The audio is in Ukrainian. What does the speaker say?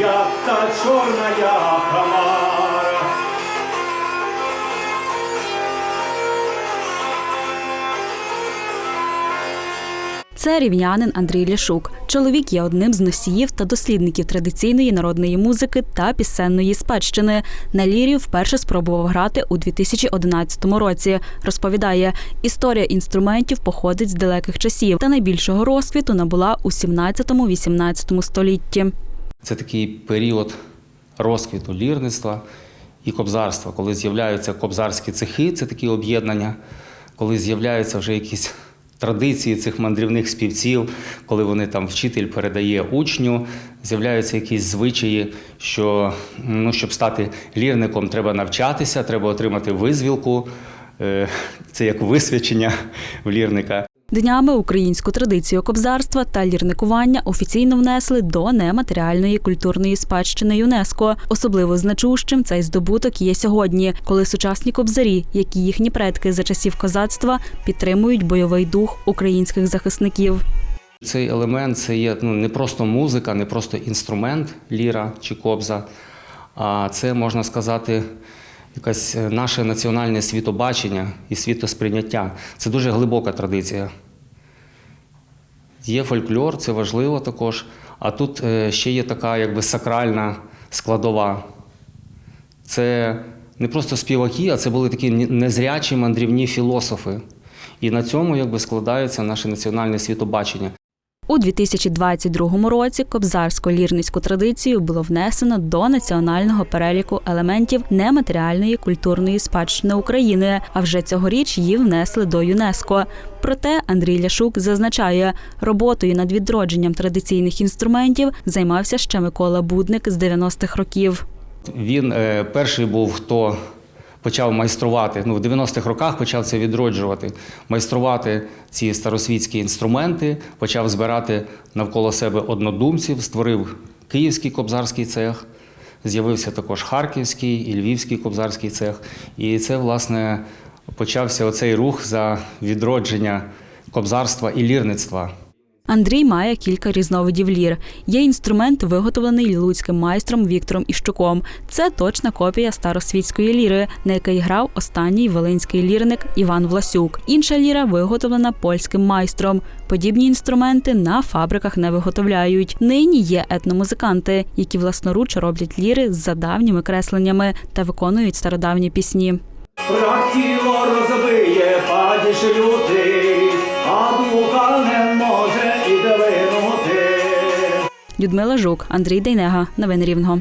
як та чорна хмара. Це рівнянин Андрій Ляшук. Чоловік є одним з носіїв та дослідників традиційної народної музики та пісенної спадщини. На лірі вперше спробував грати у 2011 році. Розповідає, історія інструментів походить з далеких часів та найбільшого розквіту набула у 17-18 столітті. Це такий період розквіту лірництва і кобзарства, коли з'являються кобзарські цехи, це такі об'єднання, коли з'являються вже якісь традиції цих мандрівних співців, коли вони там вчитель передає учню, з'являються якісь звичаї, що ну, щоб стати лірником, треба навчатися, треба отримати визвілку. Е, Це як висвячення в лірника. Днями українську традицію кобзарства та лірникування офіційно внесли до нематеріальної культурної спадщини ЮНЕСКО. Особливо значущим цей здобуток є сьогодні, коли сучасні кобзарі, як і їхні предки за часів козацтва, підтримують бойовий дух українських захисників. Цей елемент це є ну, не просто музика, не просто інструмент ліра чи кобза, а це можна сказати. Якась е, наше національне світобачення і світосприйняття. Це дуже глибока традиція. Є фольклор, це важливо також. А тут е, ще є така якби сакральна складова. Це не просто співаки, а це були такі незрячі мандрівні філософи. І на цьому якби складається наше національне світобачення. У 2022 році кобзарсько-лірницьку традицію було внесено до національного переліку елементів нематеріальної культурної спадщини України. А вже цьогоріч її внесли до ЮНЕСКО. Проте Андрій Ляшук зазначає, роботою над відродженням традиційних інструментів займався ще Микола Будник з 90-х років. Він е, перший був, хто почав майструвати. Ну, в 90-х роках почав це відроджувати, майструвати ці старосвітські інструменти, почав збирати навколо себе однодумців, створив київський кобзарський цех. З'явився також харківський і львівський кобзарський цех. І це, власне, почався оцей рух за відродження кобзарства і лірництва. Андрій має кілька різновидів лір. Є інструмент, виготовлений луцьким майстром Віктором Іщуком. Це точна копія старосвітської ліри, на якій грав останній волинський лірник Іван Власюк. Інша ліра виготовлена польським майстром. Подібні інструменти на фабриках не виготовляють. Нині є етномузиканти, які власноруч роблять ліри з давніми кресленнями та виконують стародавні пісні. Прах тіло розбиє падіж лютий, Людмила Жук, Андрій Дейнега. Новини Рівного.